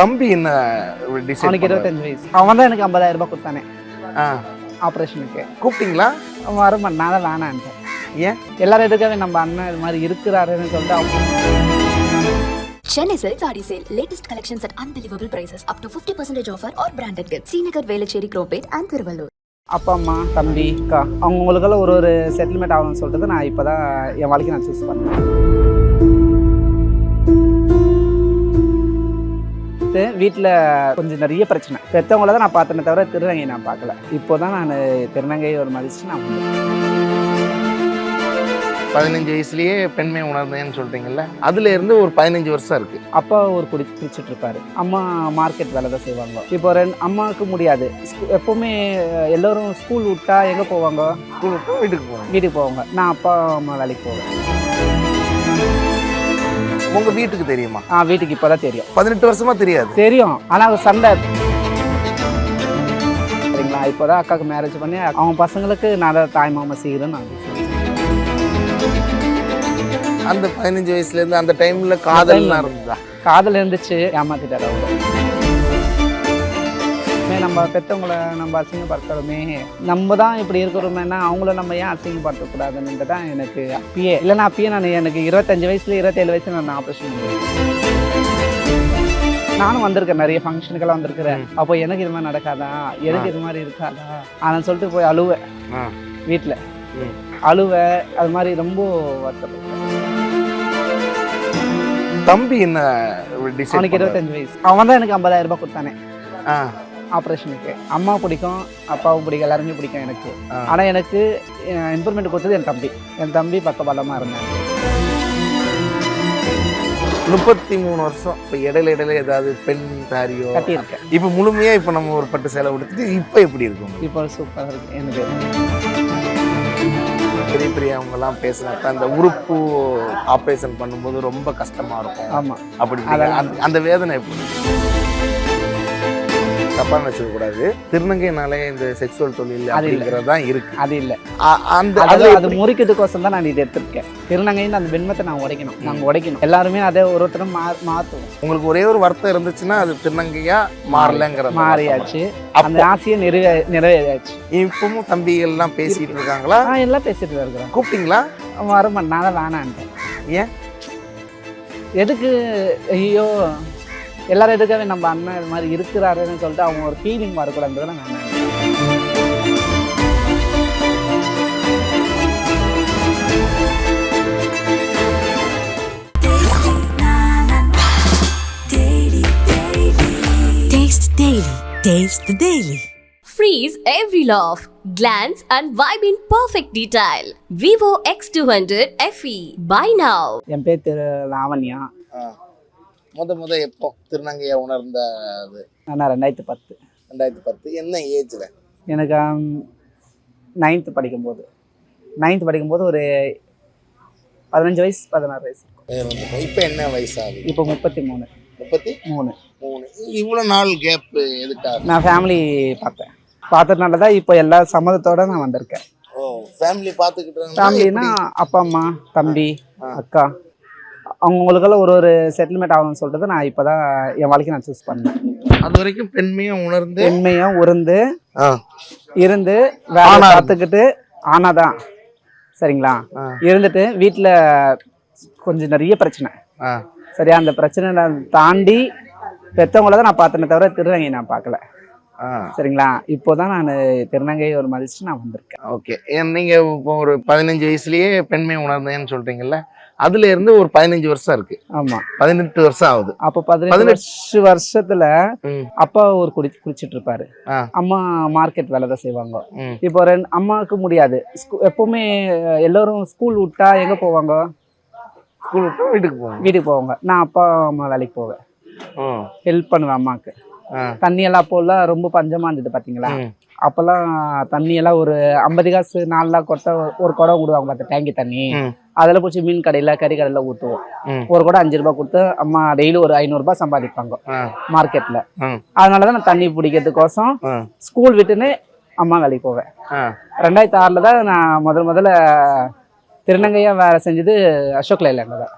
தம்பி என்ன டிசைன் இருபத்தஞ்சு வயசு. அவன் தான் எனக்கு ஐம்பதாயிரம் ரூபாய் கொடுத்தானே. ஆ. ஆப்ரேஷனுக்கு கூப்பிட்டீங்களா? அவன் வர நான் தான் வேணான்ட்டேன் ஏன்? எல்லாரும் எதுக்காக நம்ம அண்ணன் இது மாதிரி இருக்கிறாருன்னு சொல்லிட்டு அவங்க Chennai Silk Saree Sale. Latest collections at unbelievable prices. Up to 50% offer or branded gifts. Srinagar, Velachery, Cropate and Thiruvallur. அப்பா அம்மா தம்பி அக்கா அவங்களுக்கெல்லாம் ஒரு ஒரு செட்டில்மெண்ட் ஆகணும்னு சொல்லிட்டு நான் இப்போ தான் என் வாழ்க்கையை நான் சூஸ் பண்ணேன். வீட்டில் கொஞ்சம் நிறைய பிரச்சனை. பெற்றவங்கள தான் நான் பார்த்தேனே தவிர திருநங்கை நான் பார்க்கல. இப்போ தான் நான் திருநங்கை ஒரு மதிச்சு நான். பதினஞ்சு வயசுலயே பெண்மை உணர்ந்தேன்னு சொல்றீங்கல்ல? அதுல இருந்து ஒரு பதினஞ்சு வருஷம் இருக்கு. அப்பா ஒரு குடி குடிச்சிட்டு இருப்பாரு அம்மா மார்க்கெட் வேலை தான் செய்வாங்க. இப்போ ரெண்டு அம்மாவுக்கு முடியாது. எப்பவுமே எல்லோரும் ஸ்கூல் விட்டா எங்கே போவாங்க? ஸ்கூல் விட்டு வீட்டுக்கு போகணும் வீட்டுக்கு போவாங்க. நான் அப்பா அம்மா வேலைக்கு போவேன். உங்க வீட்டுக்கு தெரியுமா? ஆ வீட்டுக்கு இப்போ தான் தெரியும். பதினெட்டு வருஷமா தெரியாது. தெரியும். ஆனால் ஒரு சண்டை. சரிங்களா? இப்போ தான் அக்காவுக்கு மேரேஜ் பண்ணி அவங்க பசங்களுக்கு நான் தான் தாய் மாமா செய்கிறேன்னு நான். அந்த பதினஞ்சு வயசுல இருந்து அந்த டைம்ல காதல்லாம் இருந்ததா? காதல் இருந்துச்சு ஏமாத்திட்டாரு அவங்க நம்ம பெற்றவங்கள நம்ம அசிங்கப்படுத்துறோமே நம்ம தான் இப்படி இருக்கிறோமேனா அவங்கள நம்ம ஏன் அசிங்கப்படுத்தக்கூடாதுன்னு தான் எனக்கு அப்பயே. இல்லைன்னா அப்பயே நான் எனக்கு இருபத்தஞ்சு வயசுல இருபத்தேழு வயசுல நான் ஆப்ரேஷன் நானும் வந்திருக்கேன் நிறைய ஃபங்க்ஷனுக்கெல்லாம் வந்திருக்கிறேன். அப்போ எனக்கு இது மாதிரி நடக்காதா? எனக்கு இது மாதிரி இருக்காதா? அதன்னு சொல்லிட்டு போய் அழுவேன். வீட்டில். அழுவேன். அது மாதிரி ரொம்ப வருத்தப்பட்டேன். தம்பி என்ன அவனுக்கு இருபத்தஞ்சு வயசு. அவன் தான் எனக்கு ஐம்பதாயிரம் ரூபாய் கொடுத்தானே. ஆ. ஆப்ரேஷனுக்கு. அம்மா பிடிக்கும் அப்பாவும் பிடிக்கும் எல்லாருமே பிடிக்கும் எனக்கு. ஆனால் எனக்கு இம்ப்ரூவ்மெண்ட் கொடுத்தது என் தம்பி. என் தம்பி பக்கபலமாக இருந்தான் முப்பத்தி மூணு வருஷம். இப்போ இடையில இடையில ஏதாவது பெண் சாரியோ? கட்டியிருக்கேன். இப்போ முழுமையா இப்போ நம்ம ஒரு பட்டு சேலை உடுத்துட்டு இப்போ எப்படி இருக்கும் இப்போ சூப்பராக இருக்கு எனக்கு. பெரிய பெரிய அவங்கெல்லாம் பேசினப்ப அந்த உறுப்பு ஆப்ரேஷன் பண்ணும்போது ரொம்ப கஷ்டமா இருக்கும். ஆமாம் அப்படி அந்த வேதனை எப்படி? தப்பா நினைச்சுக்க கூடாது திருநங்கைனாலே இந்த செக்ஸுவல் தொழில். அப்படிங்கிறது தான் இருக்கு. அது இல்லை. அந்த அது அது முறிக்கிறதுக்கோசம் தான் நான் இது எடுத்திருக்கேன். திருநங்கைன்னு அந்த பெண்மத்தை நான் உடைக்கணும். நாங்கள் உடைக்கணும். எல்லாருமே அதை ஒரு ஒருத்தரும் மா மாற்றுவோம் உங்களுக்கு ஒரே ஒரு வருத்தம் இருந்துச்சுன்னா அது திருநங்கையா மாறலங்கிற மாறியாச்சு. அந்த ஆசையை நிறைவே நிறைவேறியாச்சு. இப்பவும் தம்பிகள் எல்லாம் பேசிட்டு இருக்காங்களா? நான் எல்லாம் பேசிட்டு தான் இருக்கிறேன் கூப்பிட்டீங்களா? அவன் வர மாட்டான் நான் தான் வேணான்ட்டேன். ஏன்? எதுக்கு? ஐயோ. எல்லாரும் எதுக்காக நம்ம அண்ணன் இது மாதிரி இருக்கிறாருன்னு சொல்லிட்டு அவங்க ஒரு ஃபீலிங் வரக்கூடாதுன்றதை நான் வேணாம் Taste the Daily. Freeze every laugh, glance and vibe in perfect detail. Vivo X200 FE. Buy now. என் பேர் திரு லாவண்யா முத முத எப்போ திருநங்கையா உணர்ந்த அது? நான் ரெண்டாயிரத்து பத்து. ரெண்டாயிரத்தி பத்து. என்ன ஏஜ்ல எனக்கு நைன்த்து படிக்கும்போது. நைன்த்து படிக்கும்போது ஒரு பதினஞ்சு வயசு பதினாறு வயசு இப்போ என்ன வயசாகுது? இப்போ முப்பத்தி மூணு. முப்பத்தி மூணு. மூணு இவ்வளோ நாள் கேப் எதுக்காக? நான் ஃபேமிலி பார்த்தேன். பார்த்ததுனால தான் இப்போ எல்லா சம்மதத்தோட நான் வந்திருக்கேன். ஓ ஃபேமிலி பார்த்துக்கிட்டு ஃபேமிலினா அப்பா அம்மா தம்பி அக்கா அவங்களுக்கெல்லாம் ஒரு ஒரு செட்டில்மெண்ட் ஆகணும்னு சொல்லிட்டு நான் இப்போ தான் என் வாழ்க்கையை நான் சூஸ் பண்ணேன். அது வரைக்கும் பெண்மையும் உணர்ந்து பெண்மையும் உருந்து இருந்து வேலை பார்த்துக்கிட்டு ஆனாதான். சரிங்களா. இருந்துட்டு வீட்டில் கொஞ்சம் நிறைய பிரச்சனை. சரியா? அந்த பிரச்சனை நான் தாண்டி பெற்றவங்கள தான் நான் பார்த்தேனே தவிர திருநங்கை நான் பார்க்கல. சரிங்களா? இப்போ தான் நான் திருநங்கை ஒரு மதிச்சு நான் வந்திருக்கேன். ஓகே. நீங்க இப்போ ஒரு பதினஞ்சு வயசுலயே பெண்மை உணர்ந்தேன்னு சொல்றீங்கல்ல? அதுல இருந்து ஒரு பதினஞ்சு வருஷம் இருக்கு. ஆமாம் பதினெட்டு வருஷம் ஆகுது. அப்போ பதினெட்டு வருஷத்துல அப்பா ஒரு குடி குடிச்சிட்டு இருப்பாரு. அம்மா மார்க்கெட் வேலை தான் செய்வாங்க. இப்போ ரெண்டு அம்மாவுக்கு முடியாது. எப்பவுமே எல்லோரும் ஸ்கூல் விட்டா எங்க போவாங்க? ஸ்கூல் விட்டு வீட்டுக்கு போகணும் வீட்டுக்கு போவாங்க. நான் அப்பா அம்மா வேலைக்கு போவேன். ஹெல்ப் பண்ணுவேன் அம்மாவுக்கு. ஆ. தண்ணி எல்லாம் அப்போல்லாம் ரொம்ப பஞ்சமா இருந்தது பாத்தீங்களா. அப்போல்லாம் தண்ணி எல்லாம் ஒரு ஐம்பது காசு நாலுலாம் கொட்டை ஒரு குடம் விடுவாங்க பார்த்த டேங்கி தண்ணி. அதில் பிடிச்சி மீன் கடையில் கறி கடையில் ஊற்றுவோம். ஒரு குடம் அஞ்சு ரூபாய் கொடுத்து அம்மா டெய்லி ஒரு ஐநூறுரூபா சம்பாதிப்பாங்க மார்க்கெட்டில். அதனால தான் நான் தண்ணி பிடிக்கிறதுக்கோசம் ஸ்கூல் விட்டுன்னு அம்மா வேலைக்கு போவேன். ரெண்டாயிரத்தி ஆறில் தான் நான் முதல் முதல்ல திருநங்கையாக வேலை செஞ்சது அசோக் லைலாங்க தான்.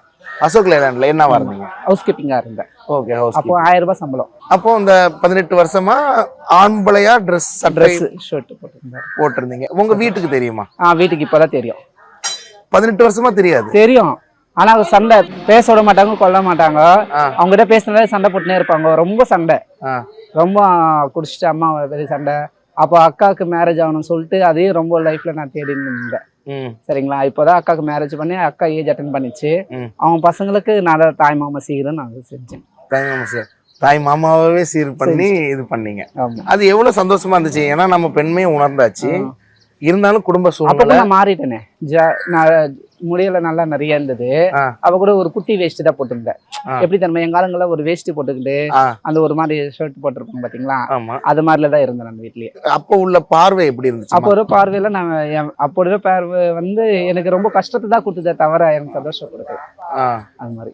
அசோக் லேலாண்ட்ல என்னவா இருந்தீங்க ஹவுஸ் கீப்பிங்காக இருந்தேன். ஓகே அப்போ ஆயிரம் ரூபாய் சம்பளம். அப்போ இந்த பதினெட்டு வருஷமா ஆண்பளையா ட்ரெஸ் ட்ரெஸ் ஷர்ட் போட்டிருந்தேன். போட்டிருந்தீங்க. உங்க வீட்டுக்கு தெரியுமா? ஆ வீட்டுக்கு இப்போதான் தெரியும். பதினெட்டு வருஷமா தெரியாது. தெரியும். ஆனா அவங்க சண்டை பேச விட மாட்டாங்க கொல்ல மாட்டாங்க. ஆ. அவங்ககிட்ட பேசினாலே சண்டை போட்டுனே இருப்பாங்க. ரொம்ப சண்டை. ரொம்ப குடிச்சிட்டு அம்மா பெரிய சண்டை. அப்போ அக்காவுக்கு மேரேஜ் ஆகணும்னு சொல்லிட்டு அதையும் ரொம்ப லைஃப்ல நான் தேடி இருந்தேன் சரிங்களா? இப்போதான் அக்காவுக்கு மேரேஜ் பண்ணி அக்கா ஏஜ் அட்டன் பண்ணிச்சு. அவங்க பசங்களுக்கு நல்ல தாய் மாமா சீக்கிரம் நான் செஞ்சேன். தாய் மாமா சார். தாய் மாமாவே சீர் பண்ணி இது பண்ணீங்க. அது எவ்வளவு சந்தோஷமா இருந்துச்சு? ஏன்னா நம்ம பெண்மையை உணர்ந்தாச்சு. இருந்தாலும் குடும்ப சூழ்நிலை. நான் மாறிட்டேனே. நான் முடியல நல்லா நிறைய இருந்தது. அப்ப கூட ஒரு குட்டி வேஷ்டி தான் போட்டிருந்தேன். எப்படி தரமா எங்க ஆளுங்கள ஒரு வேஷ்டி போட்டுக்கிட்டு. அந்த ஒரு மாதிரி ஷர்ட் போட்டிருப்பாங்க பாத்தீங்களா? அது மாதிரில தான் இருந்தேன் நான் வீட்லயே. அப்போ உள்ள பார்வை எப்படி இருந்துச்சு? அப்போ ஒரு பார்வையில நான் அப்போ ஒரு பார்வை வந்து எனக்கு ரொம்ப கஷ்டத்தை தான் கொடுத்ததே தவிர எனக்கு சந்தோஷம் கொடுக்குது ஆ. அது மாதிரி.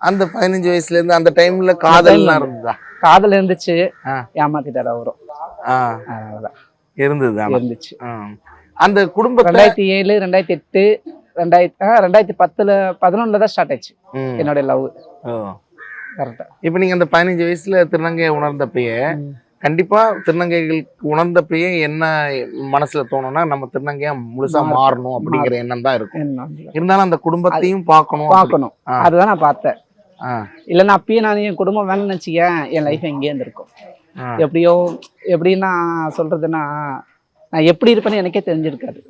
அந்த பதினஞ்சு வயசுல இருந்து அந்த டைம்ல காதல்லாம் இருந்ததா? காதல் இருந்துச்சு. ஏமாத்திட்டாரா வரும் அதனாலதான். இருந்தது. இருந்துச்சு. அந்த குடும்பத்தை ரெண்டாயிரத்தி ஏழு ரெண்டாயிரத்தி எட்டு ரெண்டாயிரத்தி ஆ, ரெண்டாயிரத்தி பத்துல பதினொன்னுல தான் ஸ்டார்ட் ஆச்சு. என்னோட லவ். கரெக்டா இப்ப நீங்க அந்த பதினஞ்சு வயசுல திருநங்கையை உணர்ந்தப்பயே கண்டிப்பா திருநங்கைகளுக்கு உணர்ந்தப்பயே என்ன மனசுல தோணும்னா நம்ம திருநங்கையா முழுசா மாறணும். அப்படிங்கிற எண்ணம் தான் இருக்கும் இருந்தாலும் அந்த குடும்பத்தையும் பார்க்கணும் பார்க்கணும். அதுதான் நான் பார்த்தேன். இல்லைன்னா அப்பயே நான் என் குடும்பம் வேணும்னு வச்சுக்கேன் என் லைஃப் எங்கேயே இருந்திருக்கும். எப்படியோ எப்படின்னா சொல்றதுன்னா நான் எப்படி இருப்பேன்னு எனக்கே தெரிஞ்சிருக்காது.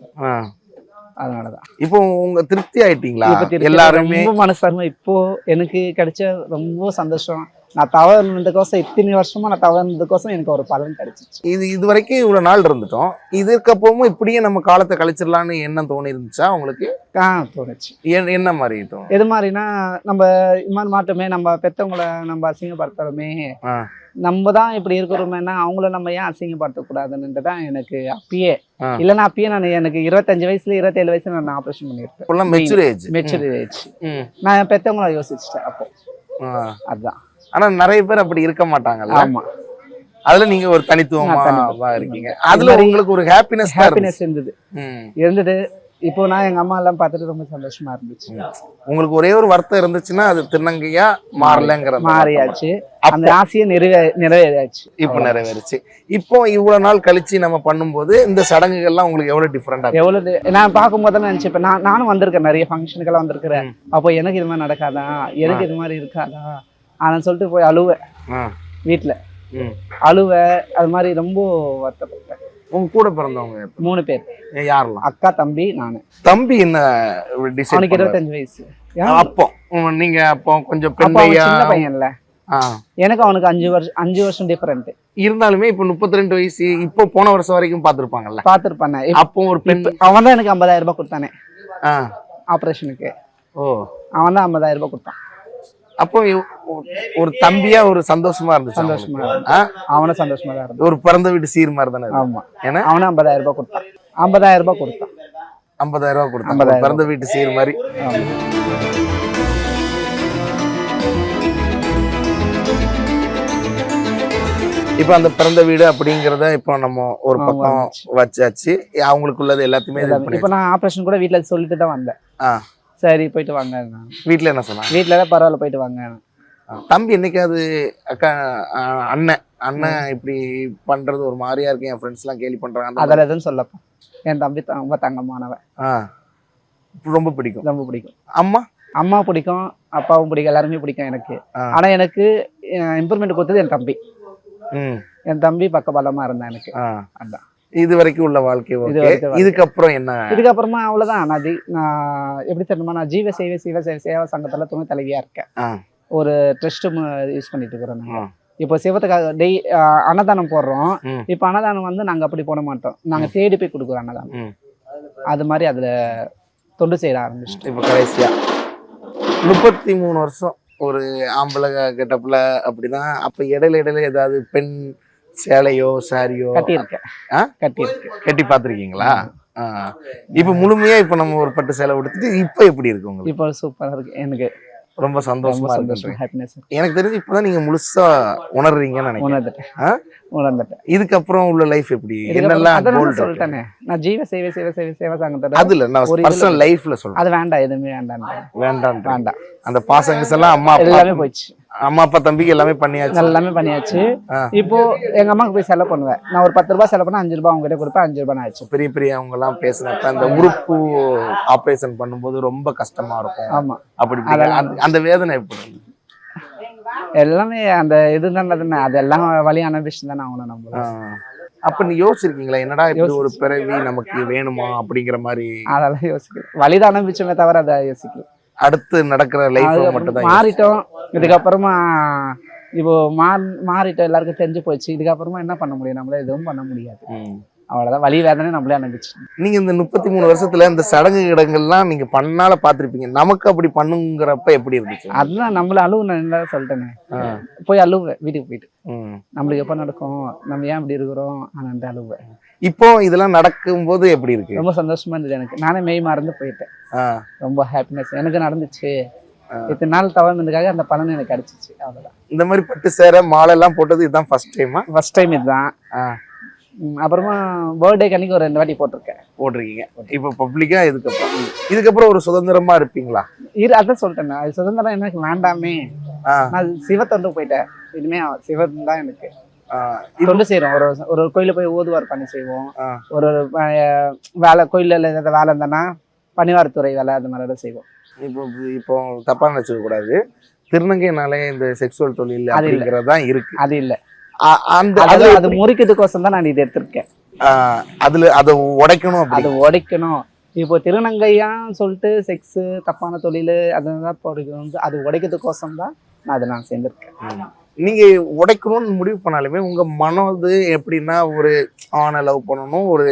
அதனாலதான். இப்போ உங்க திருப்தி ஆயிட்டீங்களா? எல்லாருமே ரொம்ப மனசாரமா இப்போ எனக்கு கிடைச்ச ரொம்ப சந்தோஷம். நான் தவறுனதுக்கோசம் இத்தனை வருஷமா நான் தவறுனதுக்கோசம் எனக்கு ஒரு பலன் கிடைச்சிச்சு. இது இது வரைக்கும் இவ்வளவு நாள் இருந்துட்டோம். இதுக்கப்புறமும் இப்படியே நம்ம காலத்தை கழிச்சிடலாம்னு எண்ணம் தோணி இருந்துச்சா உங்களுக்கு? ஆ தோணுச்சு. என்ன மாதிரி தோணும்? எது மாதிரினா நம்ம இது மாதிரி மாட்டோமே நம்ம பெத்தவங்கள நம்ம அசிங்கப்படுத்துறோமே. நம்ம தான் இப்படி இருக்கிறோமேனா அவங்கள நம்ம ஏன் அசிங்கப்படுத்தக்கூடாதுன்னுட்டு தான் எனக்கு அப்பயே. இல்லைன்னா அப்பயே நான் எனக்கு இருபத்தஞ்சு வயசுல இருபத்தேழு வயசுல நான் ஆப்ரேஷன் பண்ணியிருப்பேன். Mature age mature age. நான் என் பெத்தவங்கள யோசிச்சிட்டேன் அப்போ. அதுதான் ஆனா நிறைய பேர் அப்படி இருக்க மாட்டாங்கல்ல? ஆமா. அதுல நீங்க ஒரு தனித்துவமா இருக்கீங்க. அதுல உங்களுக்கு ஒரு ஹாப்பினஸ் ஹாப்பினஸ் இருந்தது. ம். இப்போ நான் எங்க அம்மா எல்லாம் பார்த்துட்டு ரொம்ப சந்தோஷமா இருந்துச்சு. உங்களுக்கு ஒரே ஒரு வருத்தம் இருந்துச்சுன்னா அது திருநங்கையா மாறலங்கிற மாறியாச்சு. அந்த ஆசையை நிறைவே நிறைவேறாச்சு இப்ப நிறைவேறுச்சு. இப்போ இவ்வளவு நாள் கழிச்சு நம்ம பண்ணும்போது இந்த சடங்குகள்லாம் உங்களுக்கு எவ்வளவு டிஃபரெண்டா எவ்வளவு நான் பார்க்கும்போது தான் நினைச்சேன். நான் நானும் வந்திருக்கேன். நிறைய ஃபங்க்ஷனுக்கெல்லாம் வந்திருக்கிறேன். அப்போ எனக்கு இது மாதிரி நடக்காதா? எனக்கு இது மாதிரி இருக்காதா? ஆனால் சொல்லிட்டு போய் அழுவேன். வீட்டில். அழுவ அது மாதிரி ரொம்ப வருத்தப்பட்டேன். உங்க கூட பிறந்தவங்க மூணு பேர். யாரெல்லாம்? அக்கா தம்பி நான். தம்பி என்ன டிசைட் அவனுக்கு இருபத்தஞ்சு வயசு? அப்போ. நீங்க அப்போ கொஞ்சம் பெண்மையா பையன்ல. எனக்கு அவனுக்கு அஞ்சு வருஷம் அஞ்சு வருஷம் டிஃபரெண்ட் இருந்தாலுமே இப்ப முப்பத்தி ரெண்டு வயசு இப்போ போன வருஷம் வரைக்கும் பார்த்திருப்பாங்கல்ல? பார்த்துருப்பானே. அப்போ ஒரு பெண். அவன் தான் எனக்கு ஐம்பதாயிரம் ரூபாய் கொடுத்தானே. ஆப்ரேஷனுக்கு ஓ. அவன் தான் ஐம்பதாயிரம் ரூபாய் கொடுத்தான். அப்போ ஒரு- தம்பியா ஒரு சந்தோஷமா இருந்துச்சு சந்தோஷமா? அவனும் சந்தோஷமா தான் இருந்தான் ஒரு பிறந்த வீட்டு சீர் மாதிரி தானே? ஆமா ஏன்னா அவனும் ஐம்பதாயிரம் ரூபாய் கொடுத்தான் ஐம்பதாயிரம் ரூபாய் கொடுத்தான் ஐம்பதாயிரம் ரூபாய் 50,000 பிறந்த வீட்டு சீர் மாதிரி. இப்போ அந்த பிறந்த வீடு அப்படிங்கறத இப்போ நம்ம ஒரு பக்கம். வச்சாச்சு அவங்களுக்குள்ளது எல்லாத்தையுமே. இப்ப. நான் ஆப்ரேஷன் கூட வீட்ல சொல்லிட்டு தான் வந்தேன். சரி போயிட்டு வாங்க. வீட்ல என்ன சொன்னாங்க வீட்ல தான் பரவாயில்ல போயிட்டு வாங்க தம்பி என்னைக்காவது அக்கா அண்ணன் அண்ணன் இப்படி பண்றது ஒரு மாதிரியா இருக்கு என் ஃப்ரெண்ட்ஸ் எல்லாம் கேலி பண்றாங்க. அதில் எதுவும் சொல்லப்பா என் தம்பி ரொம்ப தங்கமானவன். ரொம்ப பிடிக்கும் ரொம்ப பிடிக்கும் அம்மா அம்மா பிடிக்கும் அப்பாவும் பிடிக்கும் எல்லாருமே பிடிக்கும் எனக்கு. ஆனா எனக்கு இம்ப்ரூவ்மெண்ட் கொடுத்தது என் தம்பி என் தம்பி பக்கபலமா இருந்தான் எனக்கு. அதான். இது வரைக்கும் உள்ள வாழ்க்கை ஓகே. இதுக்கப்புறம் என்ன? இதுக்கப்புறமா அவ்வளவுதான். நான் நான் எப்படி தெரியுமா? நான் ஜீவ சேவை சிவ சேவை சேவா சங்கத்துல துணை தலைவியா இருக்கேன். ஒரு ட்ரஸ்ட் யூஸ் பண்ணிட்டு ஆ. இப்போ சிவத்துக்காக டெய் அன்னதானம் போடுறோம். இப்போ அன்னதானம் வந்து நாங்க அப்படி போட மாட்டோம். நாங்க தேடி போய் கொடுக்குறோம் அன்னதானம். அது மாதிரி அதுல தொண்டு செய்ய ஆரம்பிச்சிட்டோம். இப்போ கடைசியா. முப்பத்தி மூணு வருஷம் ஒரு ஆம்பளை கெட்டப்புல அப்படிதான் அப்ப இடையில இடையில ஏதாவது பெண் சேலையோ சாரியோ கட்டியிருக்கேன் ஆ? கட்டியிருக்கேன் கட்டி பார்த்திருக்கீங்களா. இப்ப முழுமையா இப்ப நம்ம ஒரு பட்டு சேலை உடுத்துட்டு இப்ப எப்படி இருக்கு உங்களுக்கு? இப்போ சூப்பரா இருக்கு எனக்கு. ரொம்ப சந்தோஷமா சந்தோஷம் ஹாப்பினஸ் எனக்கு தெரிஞ்சு இப்பதான் நீங்க முழுசா உணர்றீங்கன்னு நினைக்கிறேன். உணர்ந்துட்டேன். இதுக்கப்புறம் உள்ள லைஃப் எப்படி? என்னெல்லாம் சொல்லிட்டேனே. நான் ஜீவ சேவை சேவை சேவை சேவை சங்கத்தோட அது இல்ல நான் பர்சனல் லைஃப்ல சொல்றேன். அது வேண்டாம் எதுவுமே வேண்டாம் வேண்டாம் வேண்டாம். அந்த பாசங்கஸ் எல்லாம் அம்மா அப்பா எல்லாமே போயிடுச்சு. அம்மா அப்பா தம்பிக்கு எல்லாமே பண்ணியாச்சு. எல்லாமே பண்ணியாச்சு. இப்போ எங்க அம்மாக்கு போய் செலவு பண்ணுவேன். நான் ஒரு பத்து ரூபாய் செலவு பண்ணா அஞ்சு ரூபாய் அவங்க கிட்ட கொடுப்பேன் அஞ்சு ரூபாய் ஆச்சு பெரிய பெரிய அவங்க எல்லாம் பேசினப்ப அந்த உறுப்பு ஆபரேஷன் பண்ணும்போது ரொம்ப கஷ்டமா இருக்கும். ஆமா. அப்படி அந்த- அந்த வேதனை எப்படி? எல்லாமே அந்த இது தானே அதெல்லாம் வழி அனுபவிச்சு தானே நம்மள ஆ. அப்ப நீ யோசிச்சிருக்கீங்களா? என்னடா இப்படி ஒரு பிறவி நமக்கு வேணுமா அப்படிங்கிற மாதிரி? அதெல்லாம் யோசிக்கல. வழிதான் அனுபவிச்சுமே தவிர அதை யோசிக்கல. அடுத்து நடக்கிற லைஃப் அதுக்கப்புறம் மட்டும் தான் மாறிட்டோம். இதுக்கப்புறமா இப்போ மா மாறிட்டோம். எல்லாருக்கும் தெரிஞ்சு போச்சு. இதுக்கப்புறமா என்ன பண்ண முடியும்? நம்மள எதுவும் பண்ண முடியாது. ம். அவ்வளவுதான். வழி வேதனை நம்மளே அனுபவிச்சு நீங்க இந்த முப்பத்தி மூணு வருஷத்துல இந்த சடங்கு இடங்கள்லாம் நீங்க பண்ணால பாத்திருப்பீங்க. நமக்கு அப்படி பண்ணுங்கிறப்ப எப்படி இருந்துச்சு? அதுதான் நம்மள அழுவுன சொல்லிட்டேனே. போய் அழுவேன் வீட்டுக்கு போயிட்டு. நம்மளுக்கு எப்போ நடக்கும்? நம்ம ஏன் இப்படி இருக்கிறோம்? ஆனந்த அழுவேன் இப்போ இதெல்லாம் நடக்கும்போது எப்படி இருக்கு? ரொம்ப சந்தோஷமா இருந்தது எனக்கு. நானே மெய் மறந்து போயிட்டேன். ரொம்ப ஹாப்பினஸ் எனக்கு நடந்துச்சு. இத்தனை நாள் தவறு இருந்ததுக்காக அந்த பலன் எனக்கு கிடைச்சிச்சு. அவ்வளவுதான். இந்த மாதிரி பட்டு சேர மாலை எல்லாம் போட்டது இதுதான் ஃபர்ஸ்ட் டைமா ஃபர்ஸ்ட் டைம் இதுதான். அப்புறமா பர்த்டே கன்னிக்கு ஒரு ரெண்டு வாட்டி போட்டிருக்கேன். போட்டிருக்கீங்க. இப்போ பப்ளிக்கா இதுக்கப்புறம் இதுக்கப்புறம் ஒரு சுதந்திரமா இருப்பீங்களா? இரு அதான் சொல்லிட்டேன் அது சுதந்திரம் எனக்கு வேண்டாமே. நான் சிவத்தொண்டு போயிட்டேன். இனிமே சிவன் தான் எனக்கு. தொண்டு செய்றோம். ஒரு ஒரு கோயில போய் ஓதுவார் பண்ணி செய்வோம். ஒரு ஒரு வேலை கோயில்ல ஏதாவது வேலை இருந்தேன்னா பணிவாரத்துறை வேலை அது மாதிரி எல்லாம் செய்வோம். இப்போ இப்போ தப்பா நினைச்சுக்க கூடாது திருநங்கைனாலே இந்த செக்ஸுவல் தொழில். அப்படிங்கிறது தான் இருக்கு. அது இல்ல. அந்த அது முறிக்கிறதுக்கோசம் தான் நான் இது எடுத்திருக்கேன் அதுல அதை உடைக்கணும் அது உடைக்கணும் இப்போ திருநங்கையா சொல்லிட்டு செக்ஸ் தப்பான தொழில் அதெல்லாம் உடைக்கணும் அது உடைக்கிறதுக்கோசம் தான் நான் அதை நான் சேர்ந்திருக்கேன். நீங்க உடைக்கணும்னு முடிவு பண்ணாலுமே உங்க மனது எப்படின்னா ஒரு ஆணை லவ் பண்ணணும் ஒரு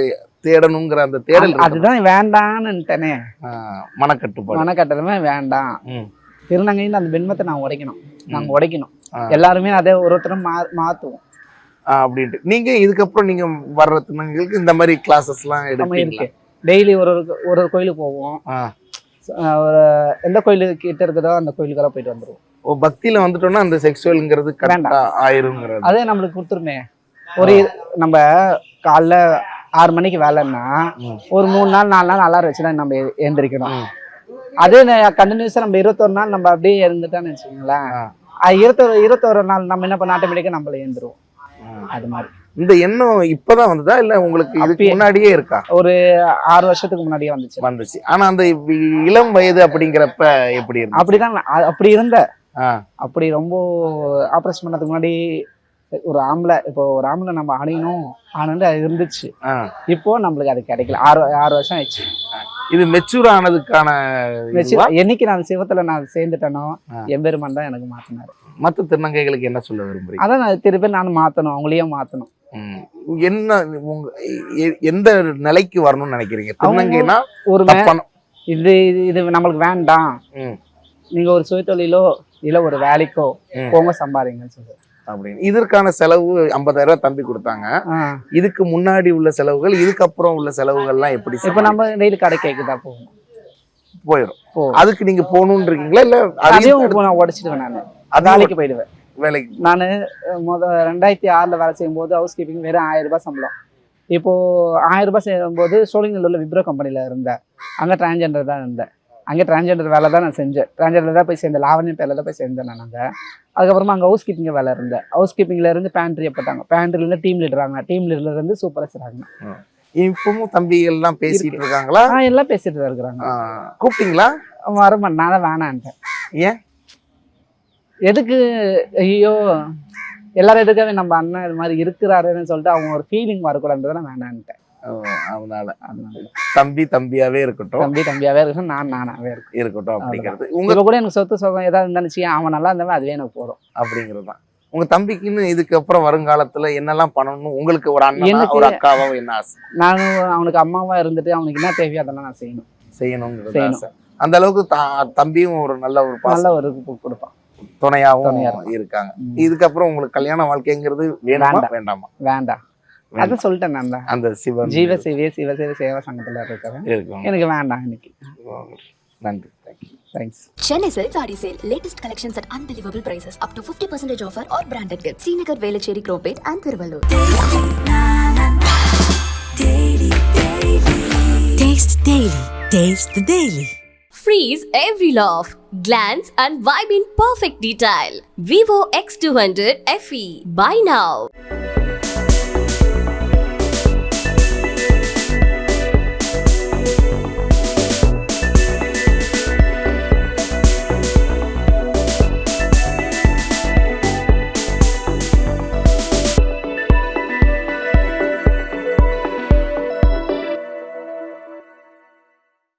தேடணுங்கிற அந்த தேடல். அதுதான் வேண்டான்னுட்டேனே மனக்கட்டுப்பாடு மனக்கட்டளமே வேண்டாம். திருநங்கைன்னு அந்த பெண்மத்தை நான் உடைக்கணும் நாங்க உடைக்கணும். எல்லாருமே அதே ஒரு ஒருத்தரும் மா மாத்துவோம். ஆ, அப்படின்ட்டு. நீங்க இதுக்கப்புறம் நீங்க வர்ற திருநங்கைகளுக்கு இந்த மாதிரி கிளாஸஸ் எல்லாம் இருக்கு. டெய்லி ஒரு ஒரு ஒரு கோயிலுக்கு போவோம். ஒரு எந்த கோயிலுக்கு கிட்ட இருக்குதோ அந்த கோயிலுக்கெல்லாம் போயிட்டு வந்துருவோம். ஓ பக்தியில வந்துட்டோம்னா அந்த செக்ஸுவல்ங்கிறது கரெக்டா. ஆயிருங்கிறது. அதே நம்மளுக்கு கொடுத்துருமே. ஒரு நம்ம காலைல ஆறு மணிக்கு வேலைன்னா. ஒரு மூணு நாள் நாலு நாள் அலாரம் வச்சு தான் நம்ம எழுந்திரிக்கணும். அதே கண்டினியூஸா நம்ம இருபத்தொரு நாள் நம்ம அப்படியே இருந்துட்டோம்னு வச்சுக்கோங்களேன். இருபத்தொரு இருபத்தொரு நாள் நம்ம என்ன பண்ண ஆட்டோமேட்டிக்கா நம்மள எழுந்துருவோம். அது மாதிரி. இந்த எண்ணம் இப்பதான் வந்ததா? இல்ல உங்களுக்கு இதுக்கு. முன்னாடியே இருக்கா? ஒரு ஆறு வருஷத்துக்கு முன்னாடியே வந்துச்சு. வந்துச்சு. ஆனா அந்த இளம் வயது அப்படிங்கிறப்ப எப்படி இருந்துச்சு? அப்படிதான் அப்படி இருந்த. அப்படி ரொம்ப ஆப்ரேஷன் பண்ணதுக்கு முன்னாடி ஒரு ஆம்பளை இப்போ ஒரு ஆம்பளை நம்ம அடையணும் ஆனது அது இருந்துச்சு. இப்போ நம்மளுக்கு அது கிடைக்கல. ஆறு ஆறு வருஷம் ஆயிடுச்சு. இது மெச்சூர் ஆனதுக்கான? என்னைக்கு நான் சிவத்துல நான் சேர்ந்துட்டேனோ. எம்பெருமான் தான் எனக்கு மாத்தினாரு மத்த திருநங்கைகளுக்கு என்ன சொல்ல விரும்புறீங்க அதான் நான் திருப்பி நான் மாத்தணும் அவங்களையும் மாத்தணும். என்ன உங்க எந்த நிலைக்கு வரணும்னு நினைக்கிறீங்க திருநங்கைனா ஒரு இது இது நம்மளுக்கு வேண்டாம். நீங்க ஒரு சுயதொழிலோ இல்ல ஒரு வேலைக்கோ. போங்க சம்பாதிங்கன்னு சொல்லுவேன் அப்படின்னு. இதற்கான செலவு ஐம்பதாயிரம் ரூபாய் தம்பி கொடுத்தாங்க. இதுக்கு முன்னாடி உள்ள செலவுகள் இதுக்கப்புறம் உள்ள செலவுகள்லாம் எப்படி இப்ப நம்ம டெய்லி கடை கேக்குதா? போகணும் போயிடும் அதுக்கு நீங்க போகணும்னு இருக்கீங்களா இல்ல அதையும் நான் உடைச்சிடுவேன் நான். வேலைக்கு போயிடுவேன். வேலைக்கு. நான் முத ரெண்டாயிரத்தி ஆறில் வேலை செய்யும்போது ஹவுஸ் கீப்பிங் வெறும் ஆயிரம் ரூபாய் சம்பளம். இப்போ ஆயிரம் ரூபாய் செய்யும்போது சோழிங்கநல்லூர்ல விப்ரோ கம்பெனியில் இருந்தேன். அங்கே டிரான்ஜெண்டர் தான் இருந்தேன். அங்கே டிரான்ஜெண்டர் வேலை தான் நான் செஞ்சேன். டிரான்ஜெண்டர் தான் போய் சேர்ந்தேன். லாவணி பேரில் தான் போய் சேர்ந்தேன் நான் அங்கே. அதுக்கப்புறமா அங்கே ஹவுஸ் கீப்பிங் வேலை இருந்தேன். ஹவுஸ் கீப்பிங்ல இருந்து பேண்ட்ரியை போட்டாங்க. பேண்ட்ரிலேருந்து டீம் லீடராங்க டீம் லீடர்ல இருந்து சூப்பர்வைசர் ஆகினாங்க இப்பவும் தம்பிகள் எல்லாம் பேசிட்டு இருக்காங்களா? ஆ எல்லாம் பேசிட்டு தான் இருக்கிறாங்க. கூப்பிட்டீங்களா? வரமாட்டேன். நான் தான் வேணான்ட்டேன் ஏன்? எதுக்கு? ஐயோ எல்லாரும் எதுக்காக நம்ம அண்ணன் இது மாதிரி இருக்கிறாருன்னு சொல்லிட்டு அவங்க ஒரு ஃபீலிங் வரக்கூடாதுன்றதை நான் வேணான்ட்டேன் அதனால தம்பி தம்பியாவே இருக்கட்டும். தம்பி தம்பியாவே இருக்கும் நான் நானாவே இருக்கும் இருக்கட்டும் அப்படிங்கிறது. உங்க கூட எனக்கு சொத்து சுகம் ஏதாவது இருந்தாச்சு அவன் நல்லா இருந்தாவே அதுவே எனக்கு போதும். அப்படிங்கிறது தான் உங்க தம்பிக்குன்னு இதுக்கப்புறம் வருங்காலத்துல என்னெல்லாம் பண்ணணும் உங்களுக்கு ஒரு அண்ணா ஒரு அக்காவோ என்ன ஆசை? நானும் அவனுக்கு அம்மாவா இருந்துட்டு அவனுக்கு என்ன தேவையோ அதெல்லாம் நான் செய்யணும். செய்யணுங்கிறது. ஆசை. அந்த அளவுக்கு தம்பியும் ஒரு நல்ல ஒரு நல்ல ஒரு கொடுப்பான். துணையாவும் துணையா இருக்காங்க. இதுக்கப்புறம் உங்களுக்கு கல்யாண வாழ்க்கைங்கிறது வேண்டாம். வேண்டாமா? வேண்டாம். அதான் சொல்லிட்டேன் நான் அந்த சிவன் ஜீவ சேவை சிவ சேவை சங்கத்துல இருக்கிறேன் எனக்கு வேண்டாம் இன்னைக்கு நன்றி thanks Chennai Silk Saree Sale. Latest collections at unbelievable prices. Up to 50% offer or branded gifts. Srinagar, Velachery, Cropate and Thiruvallur. Taste Daily. Taste the Daily. Freeze every laugh, glance and vibe in perfect detail. Vivo X200 FE. Buy now.